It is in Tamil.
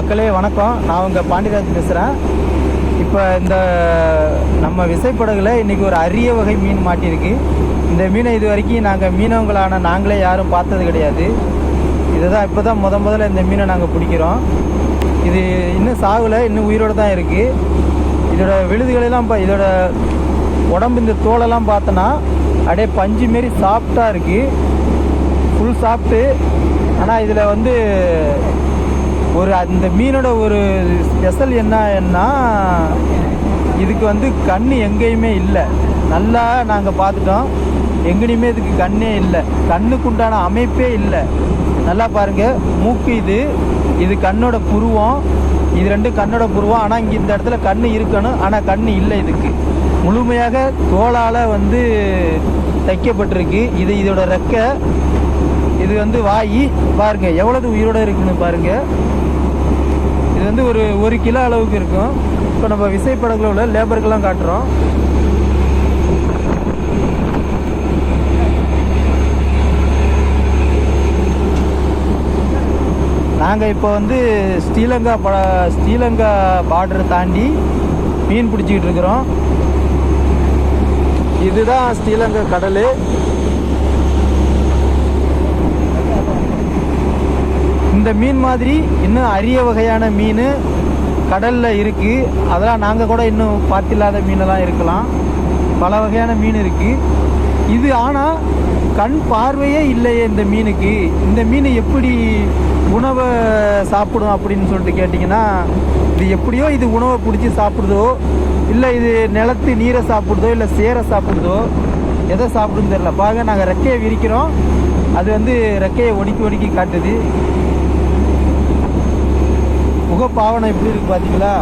மக்களே வணக்கம். நான் உங்கள் பாண்டிராஜ் பேசுகிறேன் இப்போ இந்த நம்ம விசைப்படகுல இன்றைக்கி ஒரு அரிய வகை மீன் மாட்டியிருக்கு இந்த மீனை இது வரைக்கும் நாங்கள் மீனவங்களான நாங்களே யாரும் பார்த்தது கிடையாது. இதுதான் இப்போ தான் முத முதல்ல இந்த மீனை நாங்கள் பிடிக்கிறோம். இது இன்னும் சாகலை இன்னும் உயிரோடு தான் இருக்குது இதோட விழுதுகளெல்லாம் இப்போ இதோட உடம்பு இந்த தோலெல்லாம் பார்த்தோன்னா அப்படியே பஞ்சு மாரி சாஃப்டாக இருக்குது ஃபுல் சாப்பிட்டு ஆனால் இதில் வந்து ஒரு அந்த மீனோட ஒரு ஸ்பெஷல் என்னன்னா இதுக்கு வந்து கண் எங்கேயுமே இல்லை. நல்லா நாங்கள் பார்த்துட்டோம். எங்கேயுமே இதுக்கு கண்ணே இல்லை. கண்ணுக்கு உண்டான அமைப்பே இல்லை. நல்லா பாருங்கள் மூக்கு இது. இது கண்ணோட புருவம். இது ரெண்டு கண்ணோட புருவம். ஆனால் இங்கே இந்த இடத்துல கண் இருக்கணும். ஆனால் கண் இல்லை இதுக்கு. முழுமையாக தோலால் வந்து தைக்கப்பட்டிருக்கு. இது இதோட ரெக்கை. இது வந்து வாய். பாருங்கள் எவ்வளவு உயிரோட இருக்குன்னு பாருங்கள் வந்து ஒரு ஒரு கிலோ அளவுக்கு இருக்கும். இப்போ நம்ம விசைப்படகுல உள்ள லேபருக்கெல்லாம் காட்டுறோம். நாங்கள் இப்போ வந்து ஸ்ரீலங்கா ப ஸ்ரீலங்கா பார்டரை தாண்டி மீன் பிடிச்சிக்கிட்டு இருக்கிறோம். இதுதான் ஸ்ரீலங்கா கடல். இந்த மீன் மாதிரி இன்னும் அரிய வகையான மீன் கடலில் இருக்குது அதெல்லாம் நாங்கள் கூட இன்னும் பார்த்தில்லாத மீனெல்லாம் இருக்கலாம். பல வகையான மீன் இருக்குது இது ஆனால் கண் பார்வையே இல்லையே இந்த மீனுக்கு. இந்த மீன் எப்படி உணவை சாப்பிடும் அப்படின்னு சொல்லிட்டு கேட்டிங்கன்னா இது எப்படியோ இது உணவை பிடிச்சி சாப்பிடுதோ இல்லை இது நிலத்து நீரை சாப்பிடுதோ இல்லை சேரை சாப்பிடுதோ எதை சாப்பிடுன்னு தெரியல. பாருங்க நாங்கள் ரெக்கையை விரிக்கிறோம். அது வந்து ரெக்கையை ஒடுக்கி ஒடுக்கி காட்டுது. பாவனை எப்படி இருக்கு பார்த்தீங்களா